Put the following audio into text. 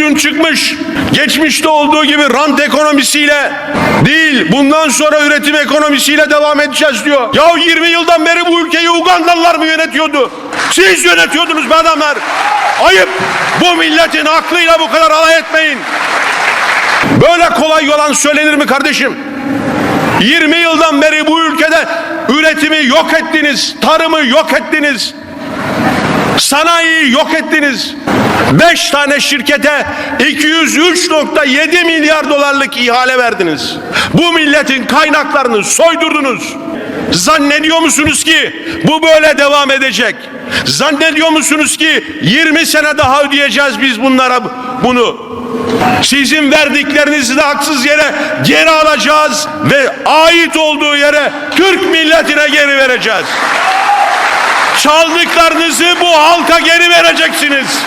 dün çıkmış. Geçmişte olduğu gibi rant ekonomisiyle değil bundan sonra üretim ekonomisiyle devam edeceğiz diyor. Ya 20 yıldan beri bu ülkeyi Ugandalılar mı yönetiyordu? Siz yönetiyordunuz be adamlar. Ayıp. Bu milletin aklıyla bu kadar alay etmeyin. Böyle kolay yalan söylenir mi kardeşim? 20 yıldan beri bu ülkede üretimi yok ettiniz, tarımı yok ettiniz. Sanayiyi yok ettiniz. 5 tane şirkete 203.7 milyar dolarlık ihale verdiniz. Bu milletin kaynaklarını soydurdunuz. Zannediyor musunuz ki bu böyle devam edecek? Zannediyor musunuz ki 20 sene daha ödeyeceğiz biz bunlara bunu? Sizin verdiklerinizi de haksız yere geri alacağız ve ait olduğu yere Türk milletine geri vereceğiz. Çaldıklarınızı bu halka geri vereceksiniz.